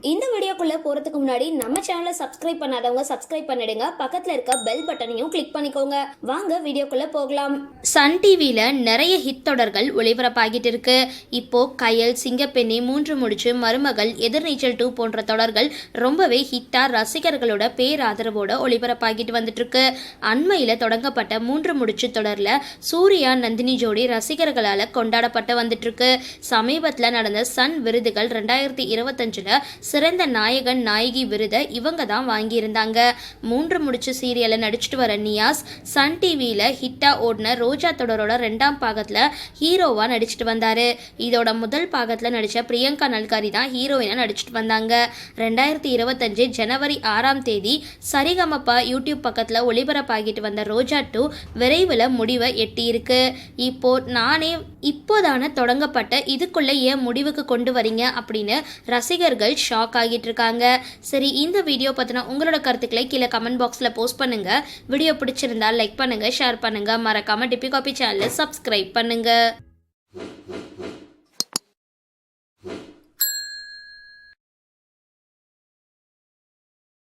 இந்த வீடியோக்குள்ளே போறதுக்கு முன்னாடி நம்ம சேனலை சப்ஸ்கிரைப் பண்ணாதவங்க சப்ஸ்கிரைப் பண்ணிடுங்க. பக்கத்தில் இருக்க பெல் பட்டனையும் கிளிக் பண்ணிக்கோங்க. வாங்க வீடியோக்குள்ளே போகலாம். சன் டிவியில் நிறைய ஹிட் தொடர்கள் ஒளிபரப்பாகிட்டு இருக்கு. இப்போ கயல் சிங்கப்பெண்ணி மூன்று முடிச்சு மருமகள் எதிர்நீச்சல் டூ போன்ற தொடர்கள் ரொம்பவே ஹிட்டாக ரசிகர்களோட பேராதரவோட ஒளிபரப்பாகிட்டு வந்துட்டு இருக்கு. அண்மையில் தொடங்கப்பட்ட மூன்று முடிச்சு தொடரில் சூர்யா நந்தினி ஜோடி ரசிகர்களால் கொண்டாடப்பட்டு வந்துட்டு இருக்கு. சமீபத்தில் நடந்த சன் விருதுகள் ரெண்டாயிரத்தி இருபத்தஞ்சில் சிறந்த நாயகன் நாயகி விருதை இவங்க தான் வாங்கியிருந்தாங்க. மூன்று முடிச்சு சீரியலில் நடிச்சிட்டு வர நியாஸ் சன் டிவியில் ஹிட்டா ஓடின ரோஜா தொடரோட ரெண்டாம் பாகத்தில் ஹீரோவாக நடிச்சிட்டு வந்தார். இதோட முதல் பாகத்தில் நடித்த பிரியங்கா நல்காரி தான் ஹீரோயினாக நடிச்சிட்டு வந்தாங்க. ரெண்டாயிரத்தி இருபத்தஞ்சு ஜனவரி ஆறாம் தேதி சரிகமப்பா யூடியூப் பக்கத்தில் ஒளிபரப்பாகிட்டு வந்த ரோஜா டூ விரைவில் முடிவை எட்டியிருக்கு. இப்போ நானே இப்போதான தொடங்கப்பட்ட இதுக்குள்ளே ஏன் முடிவுக்கு கொண்டு வரீங்க? அப்படின்னு ரசிகர்கள் ஷாக் ஆகிட்டு இருக்காங்க. சரி இந்த வீடியோ பற்றின உங்களோட கருத்துக்களை கீழே கமெண்ட் பாக்ஸில் போஸ்ட் பண்ணுங்கள் வீடியோ பிடிச்சிருந்தா லைக் பண்ணுங்கள் ஷேர் பண்ணுங்கள் மறக்காமல் டிபி காபி சேனலை சப்ஸ்கிரைப் பண்ணுங்கள்